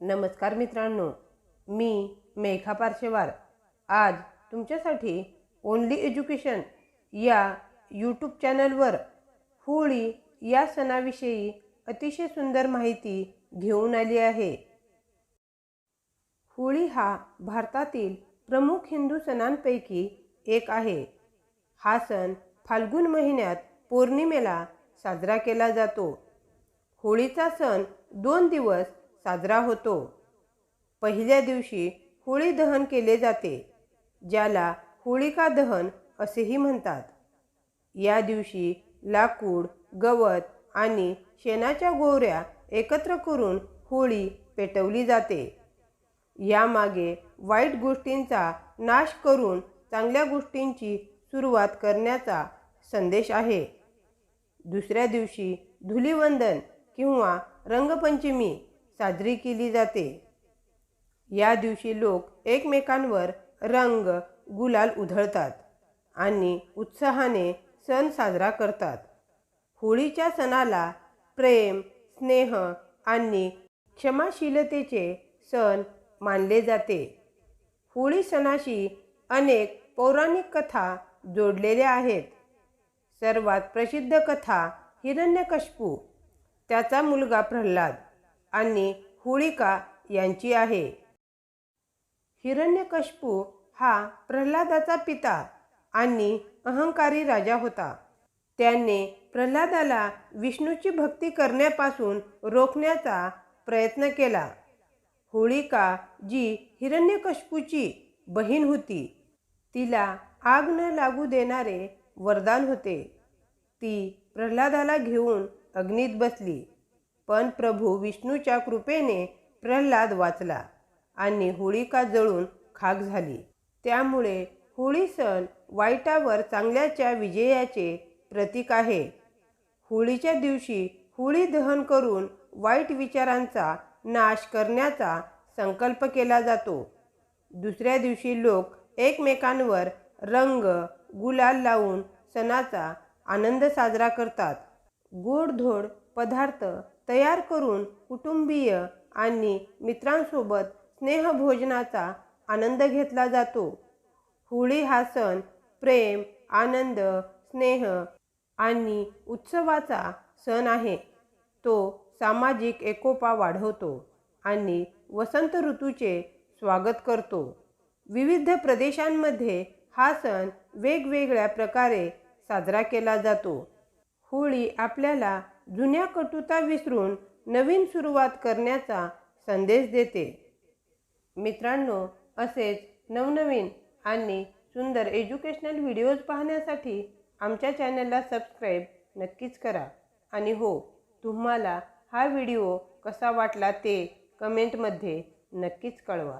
नमस्कार मित्रांनो मी मेघा पारशेवार. आज तुमच्यासाठी ओनली एज्युकेशन या यूट्यूब चॅनलवर होळी या सणाविषयी अतिशय सुंदर माहिती घेऊन आली आहे. होळी हा भारतातील प्रमुख हिंदू सणांपैकी एक आहे. हा सण फाल्गुन महिन्यात पौर्णिमेला साजरा केला जातो. होळीचा सण दोन दिवस साजरा होतो. पहिल्या दिवशी होळी दहन केले जाते ज्याला होळिका दहन असेही म्हणतात. या दिवशी लाकूड गवत आणि शेणाच्या गोवऱ्या एकत्र करून होळी पेटवली जाते. यामागे वाईट गोष्टींचा नाश करून चांगल्या गोष्टींची सुरुवात करण्याचा संदेश आहे. दुसऱ्या दिवशी धुलिवंदन किंवा रंगपंचमी साजरी केली जाते. या दिवशी लोक एकमेकांवर रंग गुलाल उधळतात आणि उत्साहाने सण साजरा करतात. होळीच्या सणाला प्रेम स्नेह आणि क्षमाशीलतेचे सण मानले जाते. होळी सणाशी अनेक पौराणिक कथा जोडलेल्या आहेत. सर्वात प्रसिद्ध कथा हिरण्यकशपू त्याचा मुलगा प्रल्हाद. आणि होळिका यांची आहे. हिरण्यकशपू हा प्रल्हादाचा पिता आणि अहंकारी राजा होता. त्याने प्रल्हादाला विष्णूची भक्ती करण्यापासून रोखण्याचा प्रयत्न केला. होळिका जी हिरण्यकशपूची बहीण होती तिला आग न लागू देणारे वरदान होते. ती प्रल्हादाला घेऊन अग्नीत बसली. पण प्रभू विष्णूच्या कृपेने प्रल्हाद वाचला आणि होळिका जळून खाक झाली. त्यामुळे होळी सण वाईटावर चांगल्याच्या विजयाचे प्रतीक आहे. होळीच्या दिवशी होळी दहन करून वाईट विचारांचा नाश करण्याचा संकल्प केला जातो. दुसऱ्या दिवशी लोक एकमेकांवर रंग गुलाल लावून सणाचा आनंद साजरा करतात. गोडधोड पदार्थ तयार करून कुटुंबीय आणि मित्रांसोबत स्नेहभोजनाचा आनंद घेतला जातो. होळी हा सण प्रेम आनंद स्नेह आणि उत्सवाचा सण आहे. तो सामाजिक एकोपा वाढवतो आणि वसंत ऋतूचे स्वागत करतो. विविध प्रदेशांमध्ये हा सण वेगवेगळ्या प्रकारे साजरा केला जातो. होळी आपल्याला जुन्या कटुता विसरून नवीन सुरुवात करण्याचा संदेश देते. मित्रांनो असेच नवनवीन आणि सुंदर एज्युकेशनल व्हिडिओज पाहण्यासाठी आमच्या चॅनलला सबस्क्राईब नक्कीच करा. आणि हो तुम्हाला हा व्हिडिओ कसा वाटला ते कमेंटमध्ये नक्कीच कळवा.